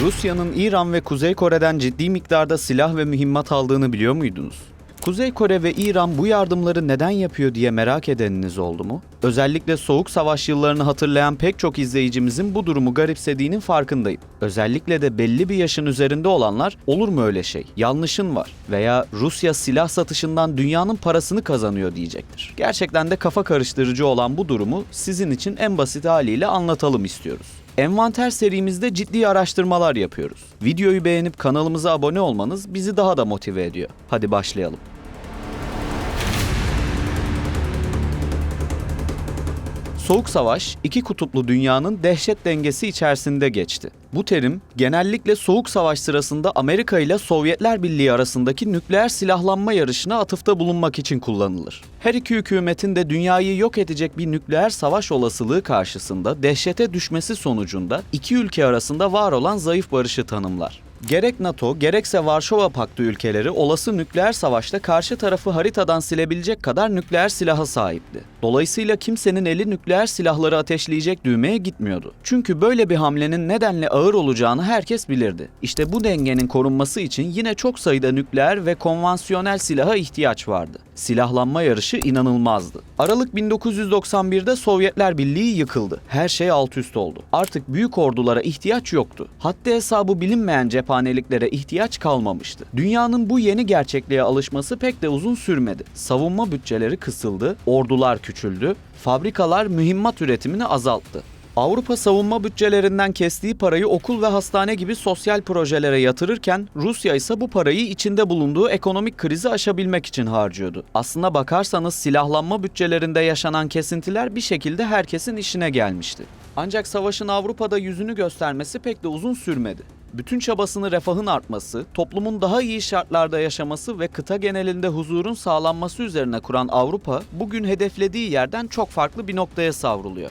Rusya'nın İran ve Kuzey Kore'den ciddi miktarda silah ve mühimmat aldığını biliyor muydunuz? Kuzey Kore ve İran bu yardımları neden yapıyor diye merak edeniniz oldu mu? Özellikle Soğuk Savaş yıllarını hatırlayan pek çok izleyicimizin bu durumu garipsediğinin farkındayım. Özellikle de belli bir yaşın üzerinde olanlar olur mu öyle şey? Yanlışın var veya Rusya silah satışından dünyanın parasını kazanıyor diyecektir. Gerçekten de kafa karıştırıcı olan bu durumu sizin için en basit haliyle anlatalım istiyoruz. Envanter serimizde ciddi araştırmalar yapıyoruz. Videoyu beğenip kanalımıza abone olmanız bizi daha da motive ediyor. Hadi başlayalım. Soğuk Savaş, iki kutuplu dünyanın dehşet dengesi içerisinde geçti. Bu terim genellikle Soğuk Savaş sırasında Amerika ile Sovyetler Birliği arasındaki nükleer silahlanma yarışına atıfta bulunmak için kullanılır. Her iki hükümetin de dünyayı yok edecek bir nükleer savaş olasılığı karşısında dehşete düşmesi sonucunda iki ülke arasında var olan zayıf barışı tanımlar. Gerek NATO gerekse Varşova Paktı ülkeleri olası nükleer savaşta karşı tarafı haritadan silebilecek kadar nükleer silaha sahipti. Dolayısıyla kimsenin eli nükleer silahları ateşleyecek düğmeye gitmiyordu. Çünkü böyle bir hamlenin nedenle ağır olacağını herkes bilirdi. İşte bu dengenin korunması için yine çok sayıda nükleer ve konvansiyonel silaha ihtiyaç vardı. Silahlanma yarışı inanılmazdı. Aralık 1991'de Sovyetler Birliği yıkıldı. Her şey alt üst oldu. Artık büyük ordulara ihtiyaç yoktu. Hatta hesabı bilinmeyen cephaneliklere ihtiyaç kalmamıştı. Dünyanın bu yeni gerçekliğe alışması pek de uzun sürmedi. Savunma bütçeleri kısıldı, ordular küçüldü, fabrikalar mühimmat üretimini azalttı. Avrupa savunma bütçelerinden kestiği parayı okul ve hastane gibi sosyal projelere yatırırken Rusya ise bu parayı içinde bulunduğu ekonomik krizi aşabilmek için harcıyordu. Aslına bakarsanız silahlanma bütçelerinde yaşanan kesintiler bir şekilde herkesin işine gelmişti. Ancak savaşın Avrupa'da yüzünü göstermesi pek de uzun sürmedi. Bütün çabasını refahın artması, toplumun daha iyi şartlarda yaşaması ve kıta genelinde huzurun sağlanması üzerine kuran Avrupa, bugün hedeflediği yerden çok farklı bir noktaya savruluyor.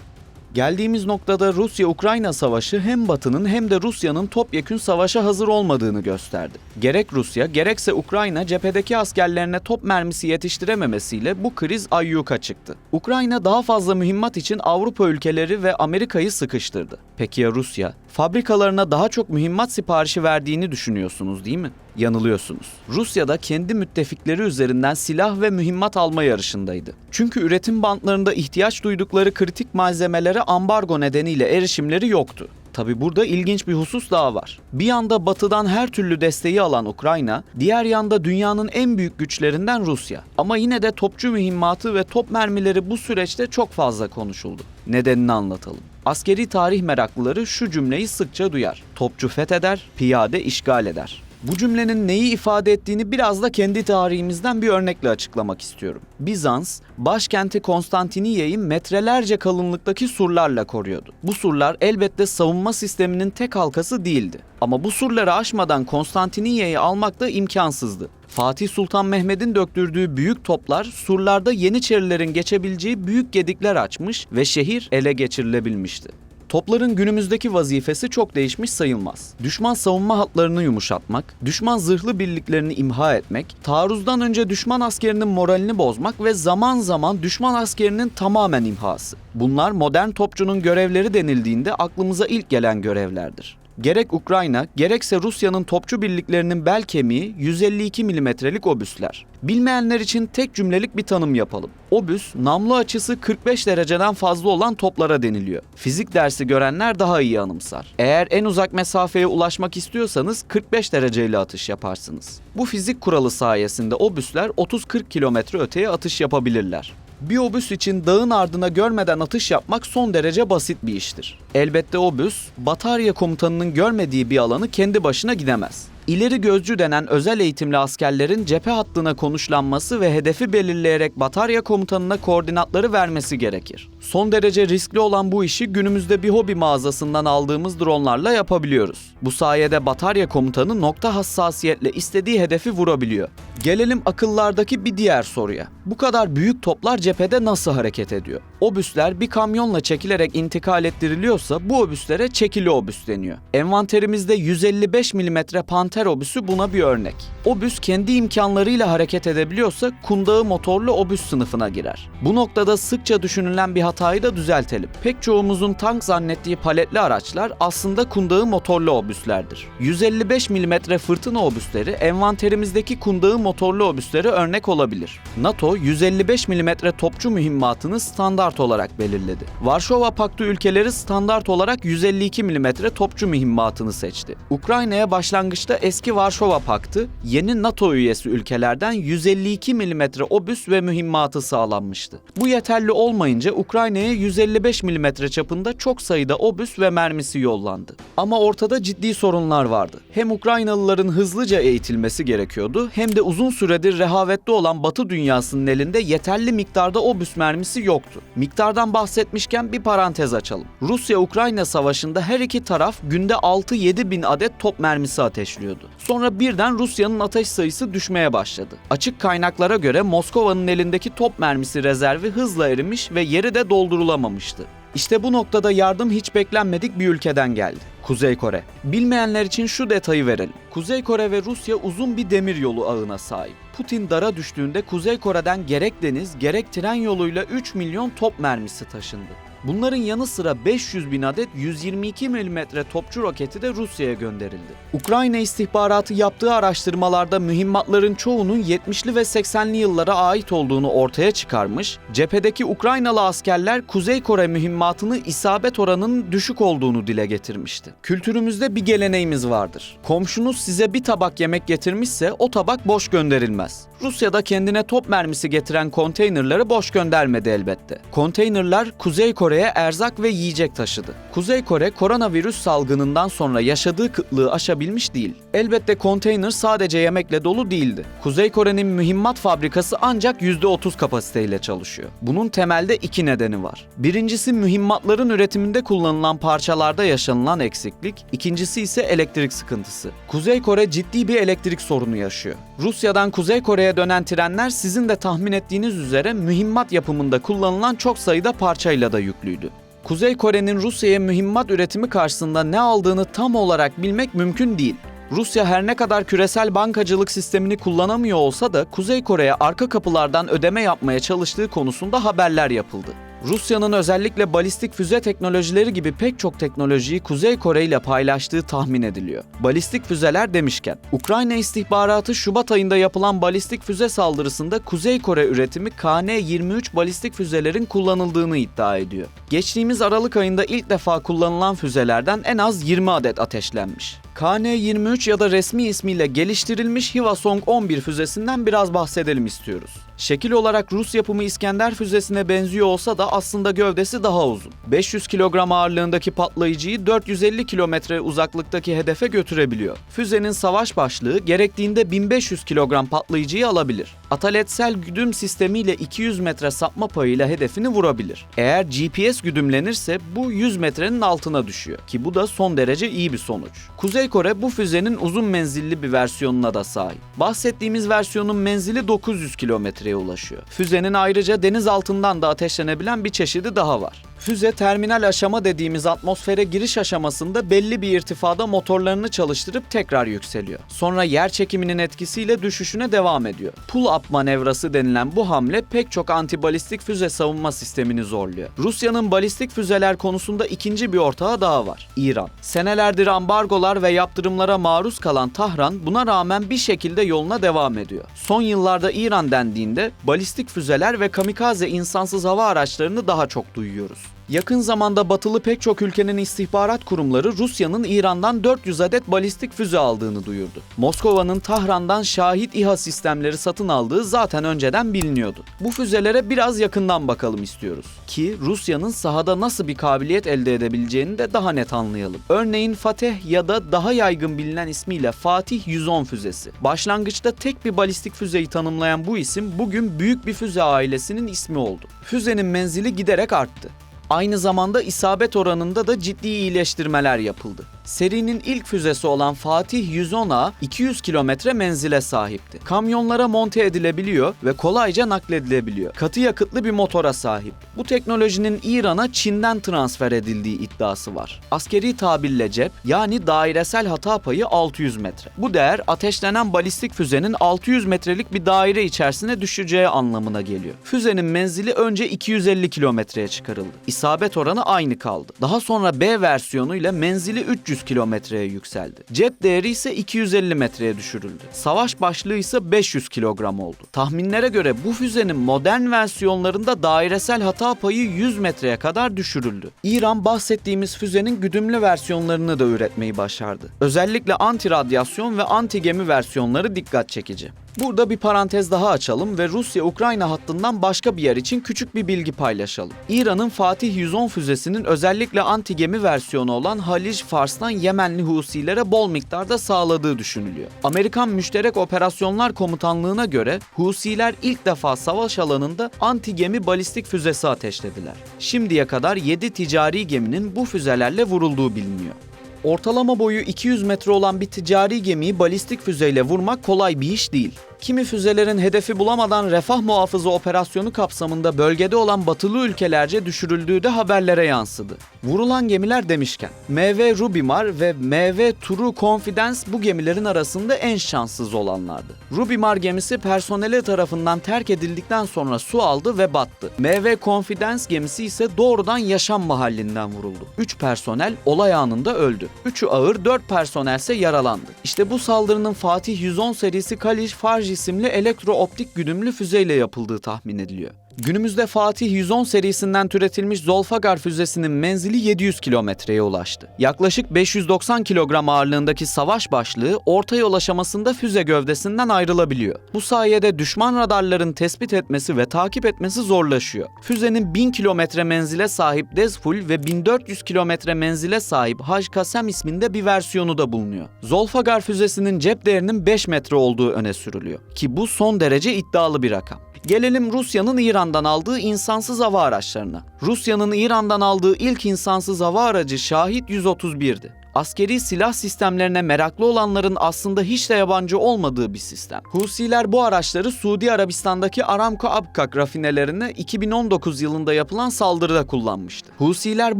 Geldiğimiz noktada Rusya-Ukrayna savaşı hem Batı'nın hem de Rusya'nın topyekün savaşa hazır olmadığını gösterdi. Gerek Rusya gerekse Ukrayna cephedeki askerlerine top mermisi yetiştirememesiyle bu kriz ayyuka çıktı. Ukrayna daha fazla mühimmat için Avrupa ülkeleri ve Amerika'yı sıkıştırdı. Peki ya Rusya? Fabrikalarına daha çok mühimmat siparişi verdiğini düşünüyorsunuz değil mi? Yanılıyorsunuz. Rusya da kendi müttefikleri üzerinden silah ve mühimmat alma yarışındaydı. Çünkü üretim bantlarında ihtiyaç duydukları kritik malzemelere ambargo nedeniyle erişimleri yoktu. Tabi burada ilginç bir husus daha var. Bir yanda batıdan her türlü desteği alan Ukrayna, diğer yanda dünyanın en büyük güçlerinden Rusya. Ama yine de topçu mühimmatı ve top mermileri bu süreçte çok fazla konuşuldu. Nedenini anlatalım. Askeri tarih meraklıları şu cümleyi sıkça duyar. Topçu fetheder, piyade işgal eder. Bu cümlenin neyi ifade ettiğini biraz da kendi tarihimizden bir örnekle açıklamak istiyorum. Bizans, başkenti Konstantiniye'yi metrelerce kalınlıktaki surlarla koruyordu. Bu surlar elbette savunma sisteminin tek halkası değildi. Ama bu surları aşmadan Konstantiniye'yi almak da imkansızdı. Fatih Sultan Mehmet'in döktürdüğü büyük toplar surlarda Yeniçerilerin geçebileceği büyük gedikler açmış ve şehir ele geçirilebilmişti. Topların günümüzdeki vazifesi çok değişmiş sayılmaz. Düşman savunma hatlarını yumuşatmak, düşman zırhlı birliklerini imha etmek, taarruzdan önce düşman askerinin moralini bozmak ve zaman zaman düşman askerinin tamamen imhası. Bunlar modern topçunun görevleri denildiğinde aklımıza ilk gelen görevlerdir. Gerek Ukrayna, gerekse Rusya'nın topçu birliklerinin bel kemiği 152 milimetrelik obüsler. Bilmeyenler için tek cümlelik bir tanım yapalım. Obüs, namlu açısı 45 dereceden fazla olan toplara deniliyor. Fizik dersi görenler daha iyi anımsar. Eğer en uzak mesafeye ulaşmak istiyorsanız 45 dereceyle atış yaparsınız. Bu fizik kuralı sayesinde obüsler 30-40 kilometre öteye atış yapabilirler. Bir obüs için dağın ardına görmeden atış yapmak son derece basit bir iştir. Elbette obüs, batarya komutanının görmediği bir alanı kendi başına gidemez. İleri gözcü denen özel eğitimli askerlerin cephe hattına konuşlanması ve hedefi belirleyerek batarya komutanına koordinatları vermesi gerekir. Son derece riskli olan bu işi günümüzde bir hobi mağazasından aldığımız dronlarla yapabiliyoruz. Bu sayede batarya komutanı nokta hassasiyetle istediği hedefi vurabiliyor. Gelelim akıllardaki bir diğer soruya. Bu kadar büyük toplar cephede nasıl hareket ediyor? Obüsler bir kamyonla çekilerek intikal ettiriliyorsa bu obüslere çekili obüs deniyor. Envanterimizde 155 mm Panter obüsü buna bir örnek. Obüs kendi imkanlarıyla hareket edebiliyorsa kundağı motorlu obüs sınıfına girer. Bu noktada sıkça düşünülen bir hatayı da düzeltelim. Pek çoğumuzun tank zannettiği paletli araçlar aslında kundağı motorlu obüslerdir. 155 mm fırtına obüsleri envanterimizdeki kundağı motorlu obüslere örnek olabilir. NATO 155 mm topçu mühimmatını standart olarak belirledi. Varşova Paktı ülkeleri standart olarak 152 mm topçu mühimmatını seçti. Ukrayna'ya başlangıçta eski Varşova Paktı, yeni NATO üyesi ülkelerden 152 mm obüs ve mühimmatı sağlanmıştı. Bu yeterli olmayınca Ukrayna'ya 155 mm çapında çok sayıda obüs ve mermisi yollandı. Ama ortada ciddi sorunlar vardı. Hem Ukraynalıların hızlıca eğitilmesi gerekiyordu hem de uzun süredir rehavetli olan Batı dünyasının elinde yeterli miktarda obüs mermisi yoktu. Miktardan bahsetmişken bir parantez açalım. Rusya-Ukrayna savaşında her iki taraf günde 6-7 bin adet top mermisi ateşliyordu. Sonra birden Rusya'nın ateş sayısı düşmeye başladı. Açık kaynaklara göre Moskova'nın elindeki top mermisi rezervi hızla erimiş ve yeri de doldurulamamıştı. İşte bu noktada yardım hiç beklenmedik bir ülkeden geldi. Kuzey Kore. Bilmeyenler için şu detayı verelim. Kuzey Kore ve Rusya uzun bir demir yolu ağına sahip. Putin dara düştüğünde Kuzey Kore'den gerek deniz gerek tren yoluyla 3 milyon top mermisi taşındı. Bunların yanı sıra 500 bin adet 122 mm topçu roketi de Rusya'ya gönderildi. Ukrayna istihbaratı yaptığı araştırmalarda mühimmatların çoğunun 70'li ve 80'li yıllara ait olduğunu ortaya çıkarmış, cephedeki Ukraynalı askerler Kuzey Kore mühimmatını isabet oranının düşük olduğunu dile getirmişti. Kültürümüzde bir geleneğimiz vardır. Komşunuz size bir tabak yemek getirmişse o tabak boş gönderilmez. Rusya'da kendine top mermisi getiren konteynerları boş göndermedi elbette. Konteynerlar Kuzey Kore'ye erzak ve yiyecek taşıdı. Kuzey Kore koronavirüs salgınından sonra yaşadığı kıtlığı aşabilmiş değil. Elbette konteyner sadece yemekle dolu değildi. Kuzey Kore'nin mühimmat fabrikası ancak %30 kapasiteyle çalışıyor. Bunun temelde iki nedeni var. Birincisi mühimmatların üretiminde kullanılan parçalarda yaşanılan eksiklik, ikincisi ise elektrik sıkıntısı. Kuzey Kore ciddi bir elektrik sorunu yaşıyor. Rusya'dan Kuzey Kore'ye dönen trenler sizin de tahmin ettiğiniz üzere mühimmat yapımında kullanılan çok sayıda parçayla da yüklüydü. Kuzey Kore'nin Rusya'ya mühimmat üretimi karşısında ne aldığını tam olarak bilmek mümkün değil. Rusya her ne kadar küresel bankacılık sistemini kullanamıyor olsa da Kuzey Kore'ye arka kapılardan ödeme yapmaya çalıştığı konusunda haberler yapıldı. Rusya'nın özellikle balistik füze teknolojileri gibi pek çok teknolojiyi Kuzey Kore ile paylaştığı tahmin ediliyor. Balistik füzeler demişken, Ukrayna istihbaratı Şubat ayında yapılan balistik füze saldırısında Kuzey Kore üretimi KN-23 balistik füzelerin kullanıldığını iddia ediyor. Geçtiğimiz Aralık ayında ilk defa kullanılan füzelerden en az 20 adet ateşlenmiş. KN-23 ya da resmi ismiyle geliştirilmiş Hwasong 11 füzesinden biraz bahsedelim istiyoruz. Şekil olarak Rus yapımı İskender füzesine benziyor olsa da aslında gövdesi daha uzun. 500 kilogram ağırlığındaki patlayıcıyı 450 kilometre uzaklıktaki hedefe götürebiliyor. Füzenin savaş başlığı gerektiğinde 1500 kilogram patlayıcıyı alabilir. Ataletsel güdüm sistemiyle 200 metre sapma payıyla hedefini vurabilir. Eğer GPS güdümlenirse bu 100 metrenin altına düşüyor ki bu da son derece iyi bir sonuç. Kuzey Kore bu füzenin uzun menzilli bir versiyonuna da sahip. Bahsettiğimiz versiyonun menzili 900 kilometreye ulaşıyor. Füzenin ayrıca deniz altından da ateşlenebilen bir çeşidi daha var. Füze terminal aşama dediğimiz atmosfere giriş aşamasında belli bir irtifada motorlarını çalıştırıp tekrar yükseliyor. Sonra yer çekiminin etkisiyle düşüşüne devam ediyor. Pull-up manevrası denilen bu hamle pek çok antibalistik füze savunma sistemini zorluyor. Rusya'nın balistik füzeler konusunda ikinci bir ortağı daha var. İran. Senelerdir ambargolar ve yaptırımlara maruz kalan Tahran buna rağmen bir şekilde yoluna devam ediyor. Son yıllarda İran dendiğinde balistik füzeler ve kamikaze insansız hava araçlarını daha çok duyuyoruz. Yakın zamanda batılı pek çok ülkenin istihbarat kurumları Rusya'nın İran'dan 400 adet balistik füze aldığını duyurdu. Moskova'nın Tahran'dan şahit İHA sistemleri satın aldığı zaten önceden biliniyordu. Bu füzelere biraz yakından bakalım istiyoruz. Ki Rusya'nın sahada nasıl bir kabiliyet elde edebileceğini de daha net anlayalım. Örneğin Fateh ya da daha yaygın bilinen ismiyle Fatih 110 füzesi. Başlangıçta tek bir balistik füzeyi tanımlayan bu isim bugün büyük bir füze ailesinin ismi oldu. Füzenin menzili giderek arttı. Aynı zamanda isabet oranında da ciddi iyileştirmeler yapıldı. Serinin ilk füzesi olan Fatih 110A 200 kilometre menzile sahipti. Kamyonlara monte edilebiliyor ve kolayca nakledilebiliyor. Katı yakıtlı bir motora sahip. Bu teknolojinin İran'a Çin'den transfer edildiği iddiası var. Askeri tabirle cep yani dairesel hata payı 600 metre. Bu değer ateşlenen balistik füzenin 600 metrelik bir daire içerisine düşeceği anlamına geliyor. Füzenin menzili önce 250 kilometreye çıkarıldı. İsabet oranı aynı kaldı. Daha sonra B versiyonu ile menzili 300 kilometreye yükseldi. Cep değeri ise 250 metreye düşürüldü. Savaş başlığı ise 500 kilogram oldu. Tahminlere göre bu füzenin modern versiyonlarında dairesel hata payı 100 metreye kadar düşürüldü. İran bahsettiğimiz füzenin güdümlü versiyonlarını da üretmeyi başardı. Özellikle anti radyasyon ve anti gemi versiyonları dikkat çekici. Burada bir parantez daha açalım ve Rusya-Ukrayna hattından başka bir yer için küçük bir bilgi paylaşalım. İran'ın Fatih 110 füzesinin özellikle anti gemi versiyonu olan Haliç Fars'tan Yemenli Husilere bol miktarda sağladığı düşünülüyor. Amerikan Müşterek Operasyonlar Komutanlığı'na göre Husiler ilk defa savaş alanında anti gemi balistik füzesi ateşlediler. Şimdiye kadar 7 ticari geminin bu füzelerle vurulduğu biliniyor. Ortalama boyu 200 metre olan bir ticari gemiyi balistik füzeyle vurmak kolay bir iş değil. Kimi füzelerin hedefi bulamadan refah muhafızı operasyonu kapsamında bölgede olan batılı ülkelerce düşürüldüğü de haberlere yansıdı. Vurulan gemiler demişken, MV Rubimar ve MV True Confidence bu gemilerin arasında en şanssız olanlardı. Rubimar gemisi personeli tarafından terk edildikten sonra su aldı ve battı. MV Confidence gemisi ise doğrudan yaşam mahallinden vuruldu. 3 personel olay anında öldü. 3'ü ağır, 4 personel ise yaralandı. İşte bu saldırının Fatih 110 serisi Kaliş Farj isimli elektro-optik güdümlü füzeyle yapıldığı tahmin ediliyor. Günümüzde Fatih 110 serisinden türetilmiş Zolfagar füzesinin menzili 700 kilometreye ulaştı. Yaklaşık 590 kilogram ağırlığındaki savaş başlığı orta yol aşamasında füze gövdesinden ayrılabiliyor. Bu sayede düşman radarların tespit etmesi ve takip etmesi zorlaşıyor. Füzenin 1000 kilometre menzile sahip Dezful ve 1400 kilometre menzile sahip Haj Kasem isminde bir versiyonu da bulunuyor. Zolfagar füzesinin cep değerinin 5 metre olduğu öne sürülüyor ki bu son derece iddialı bir rakam. Gelelim Rusya'nın İran'dan aldığı insansız hava araçlarına. Rusya'nın İran'dan aldığı ilk insansız hava aracı Şahit 131'di. Askeri silah sistemlerine meraklı olanların aslında hiç de yabancı olmadığı bir sistem. Husiler bu araçları Suudi Arabistan'daki Aramco Abqaq rafinelerine 2019 yılında yapılan saldırıda kullanmıştı. Husiler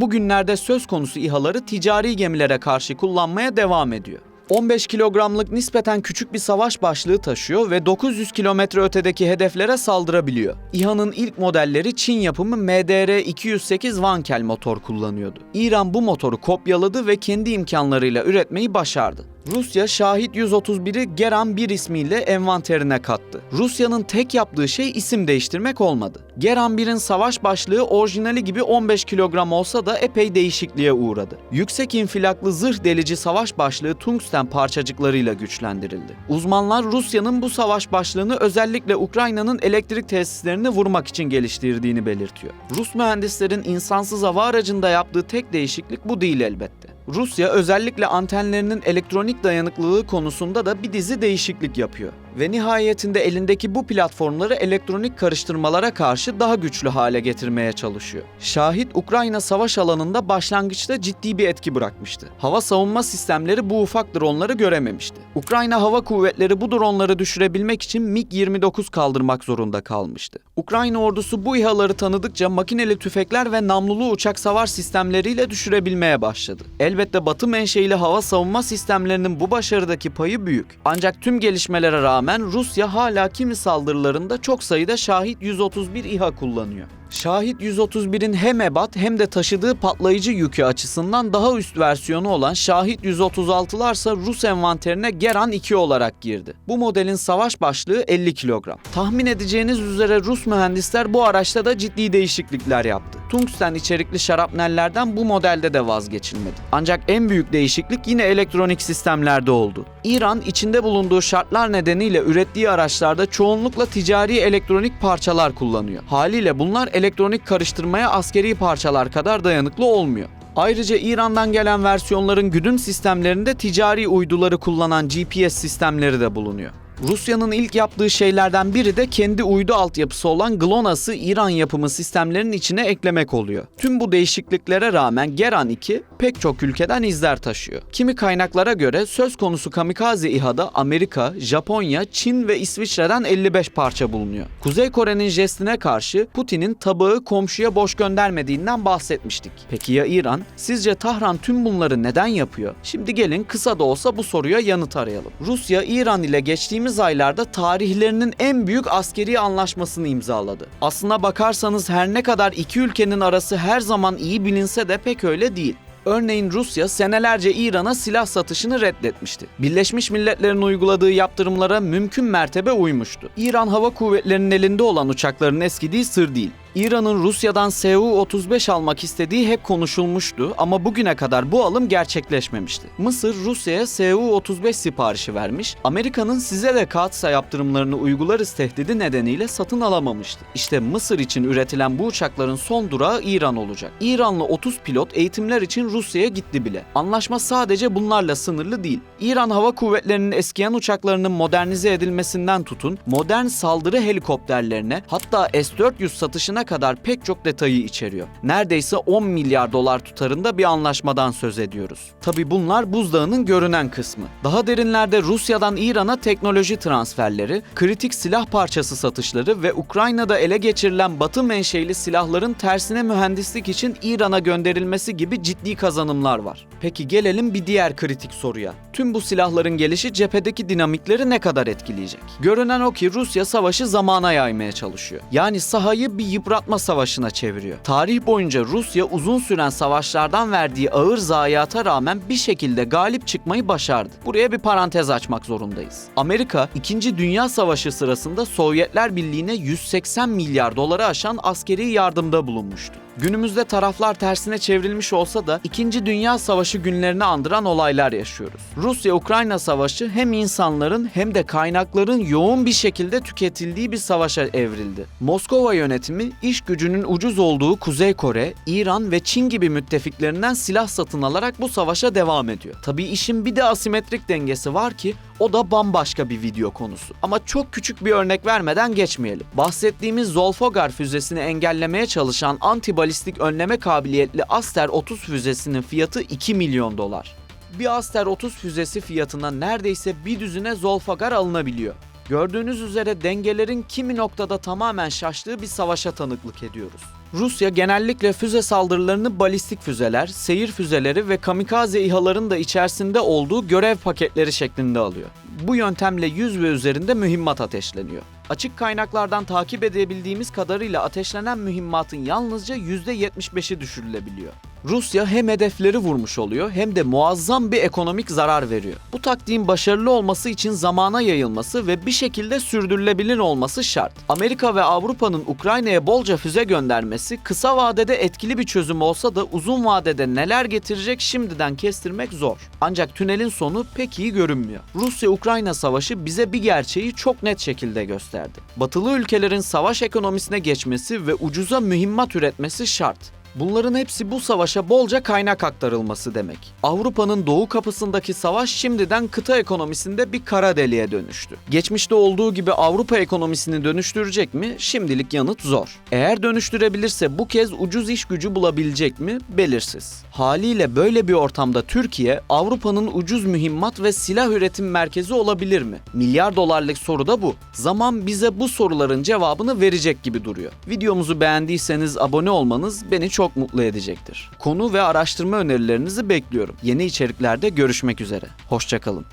bugünlerde söz konusu İHA'ları ticari gemilere karşı kullanmaya devam ediyor. 15 kilogramlık nispeten küçük bir savaş başlığı taşıyor ve 900 kilometre ötedeki hedeflere saldırabiliyor. İHA'nın ilk modelleri Çin yapımı MDR-208 Wankel motor kullanıyordu. İran bu motoru kopyaladı ve kendi imkanlarıyla üretmeyi başardı. Rusya Şahit 131'i Geran 1 ismiyle envanterine kattı. Rusya'nın tek yaptığı şey isim değiştirmek olmadı. Geran 1'in savaş başlığı orijinali gibi 15 kilogram olsa da epey değişikliğe uğradı. Yüksek infilaklı zırh delici savaş başlığı tungsten parçacıklarıyla güçlendirildi. Uzmanlar Rusya'nın bu savaş başlığını özellikle Ukrayna'nın elektrik tesislerini vurmak için geliştirdiğini belirtiyor. Rus mühendislerin insansız hava aracında yaptığı tek değişiklik bu değil elbette. Rusya özellikle antenlerinin elektronik dayanıklılığı konusunda da bir dizi değişiklik yapıyor. Ve nihayetinde elindeki bu platformları elektronik karıştırmalara karşı daha güçlü hale getirmeye çalışıyor. Şahit Ukrayna savaş alanında başlangıçta ciddi bir etki bırakmıştı. Hava savunma sistemleri bu ufak dronları görememişti. Ukrayna Hava Kuvvetleri bu dronları düşürebilmek için MiG-29 kaldırmak zorunda kalmıştı. Ukrayna ordusu bu İHA'ları tanıdıkça makineli tüfekler ve namlulu uçak savar sistemleriyle düşürebilmeye başladı. Elbette Batı menşeili hava savunma sistemlerinin bu başarıdaki payı büyük. Ancak tüm gelişmelere rağmen Rusya hala kimi saldırılarında çok sayıda Şahit 131 İHA kullanıyor. Şahit 131'in hem ebat hem de taşıdığı patlayıcı yükü açısından daha üst versiyonu olan Şahit 136'larsa Rus envanterine Geran 2 olarak girdi. Bu modelin savaş başlığı 50 kilogram. Tahmin edeceğiniz üzere Rus mühendisler bu araçta da ciddi değişiklikler yaptı. Tungsten içerikli şarapnellerden bu modelde de vazgeçilmedi. Ancak en büyük değişiklik yine elektronik sistemlerde oldu. İran içinde bulunduğu şartlar nedeniyle ürettiği araçlarda çoğunlukla ticari elektronik parçalar kullanıyor. Haliyle bunlar elektronik karıştırmaya askeri parçalar kadar dayanıklı olmuyor. Ayrıca İran'dan gelen versiyonların güdüm sistemlerinde ticari uyduları kullanan GPS sistemleri de bulunuyor. Rusya'nın ilk yaptığı şeylerden biri de kendi uydu altyapısı olan GLONASS'ı İran yapımı sistemlerin içine eklemek oluyor. Tüm bu değişikliklere rağmen Geran 2 pek çok ülkeden izler taşıyor. Kimi kaynaklara göre söz konusu kamikaze İHA'da Amerika, Japonya, Çin ve İsviçre'den 55 parça bulunuyor. Kuzey Kore'nin jestine karşı Putin'in tabağı komşuya boş göndermediğinden bahsetmiştik. Peki ya İran? Sizce Tahran tüm bunları neden yapıyor? Şimdi gelin kısa da olsa bu soruya yanıt arayalım. Rusya, İran ile geçtiğimiz aylarda tarihlerinin en büyük askeri anlaşmasını imzaladı. Aslına bakarsanız her ne kadar iki ülkenin arası her zaman iyi bilinse de pek öyle değil. Örneğin Rusya senelerce İran'a silah satışını reddetmişti. Birleşmiş Milletler'in uyguladığı yaptırımlara mümkün mertebe uymuştu. İran Hava Kuvvetleri'nin elinde olan uçakların eskidiği sır değil. İran'ın Rusya'dan Su-35 almak istediği hep konuşulmuştu ama bugüne kadar bu alım gerçekleşmemişti. Mısır Rusya'ya Su-35 siparişi vermiş, Amerika'nın size de Katsa yaptırımlarını uygularız tehdidi nedeniyle satın alamamıştı. İşte Mısır için üretilen bu uçakların son durağı İran olacak. İranlı 30 pilot eğitimler için Rusya'ya gitti bile. Anlaşma sadece bunlarla sınırlı değil. İran Hava Kuvvetleri'nin eskiyen uçaklarının modernize edilmesinden tutun, modern saldırı helikopterlerine hatta S-400 satışına kadar pek çok detayı içeriyor. Neredeyse 10 milyar dolar tutarında bir anlaşmadan söz ediyoruz. Tabi bunlar buzdağının görünen kısmı. Daha derinlerde Rusya'dan İran'a teknoloji transferleri, kritik silah parçası satışları ve Ukrayna'da ele geçirilen batı menşeili silahların tersine mühendislik için İran'a gönderilmesi gibi ciddi kazanımlar var. Peki gelelim bir diğer kritik soruya. Tüm bu silahların gelişi cephedeki dinamikleri ne kadar etkileyecek? Görünen o ki Rusya savaşı zamana yaymaya çalışıyor. Yani sahayı bir yıpratma savaşına çeviriyor. Tarih boyunca Rusya uzun süren savaşlardan verdiği ağır zayiata rağmen bir şekilde galip çıkmayı başardı. Buraya bir parantez açmak zorundayız. Amerika 2. Dünya Savaşı sırasında Sovyetler Birliği'ne 180 milyar doları aşan askeri yardımda bulunmuştu. Günümüzde taraflar tersine çevrilmiş olsa da 2. Dünya Savaşı günlerini andıran olaylar yaşıyoruz. Rusya-Ukrayna Savaşı hem insanların hem de kaynakların yoğun bir şekilde tüketildiği bir savaşa evrildi. Moskova yönetimi iş gücünün ucuz olduğu Kuzey Kore, İran ve Çin gibi müttefiklerinden silah satın alarak bu savaşa devam ediyor. Tabii işin bir de asimetrik dengesi var ki o da bambaşka bir video konusu. Ama çok küçük bir örnek vermeden geçmeyelim. Bahsettiğimiz Zolfogar füzesini engellemeye çalışan antibalistik önleme kabiliyetli Aster 30 füzesinin fiyatı 2 milyon dolar. Bir Aster 30 füzesi fiyatına neredeyse bir düzine Zolfagar alınabiliyor. Gördüğünüz üzere dengelerin kimi noktada tamamen şaştığı bir savaşa tanıklık ediyoruz. Rusya genellikle füze saldırılarını balistik füzeler, seyir füzeleri ve kamikaze İHA'ların da içerisinde olduğu görev paketleri şeklinde alıyor. Bu yöntemle 100 ve üzerinde mühimmat ateşleniyor. Açık kaynaklardan takip edebildiğimiz kadarıyla ateşlenen mühimmatın yalnızca %75'i düşürülebiliyor. Rusya hem hedefleri vurmuş oluyor hem de muazzam bir ekonomik zarar veriyor. Bu taktiğin başarılı olması için zamana yayılması ve bir şekilde sürdürülebilir olması şart. Amerika ve Avrupa'nın Ukrayna'ya bolca füze göndermesi kısa vadede etkili bir çözüm olsa da uzun vadede neler getirecek şimdiden kestirmek zor. Ancak tünelin sonu pek iyi görünmüyor. Rusya-Ukrayna savaşı bize bir gerçeği çok net şekilde gösterdi. Batılı ülkelerin savaş ekonomisine geçmesi ve ucuza mühimmat üretmesi şart. Bunların hepsi bu savaşa bolca kaynak aktarılması demek. Avrupa'nın doğu kapısındaki savaş şimdiden kıta ekonomisinde bir kara deliğe dönüştü. Geçmişte olduğu gibi Avrupa ekonomisini dönüştürecek mi? Şimdilik yanıt zor. Eğer dönüştürebilirse bu kez ucuz iş gücü bulabilecek mi? Belirsiz. Haliyle böyle bir ortamda Türkiye, Avrupa'nın ucuz mühimmat ve silah üretim merkezi olabilir mi? Milyar dolarlık soru da bu. Zaman bize bu soruların cevabını verecek gibi duruyor. Videomuzu beğendiyseniz abone olmanız beni çok mutlu edecektir. Konu ve araştırma önerilerinizi bekliyorum. Yeni içeriklerde görüşmek üzere. Hoşçakalın.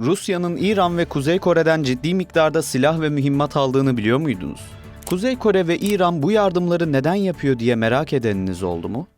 Rusya'nın İran ve Kuzey Kore'den ciddi miktarda silah ve mühimmat aldığını biliyor muydunuz? Kuzey Kore ve İran bu yardımları neden yapıyor diye merak edeniniz oldu mu?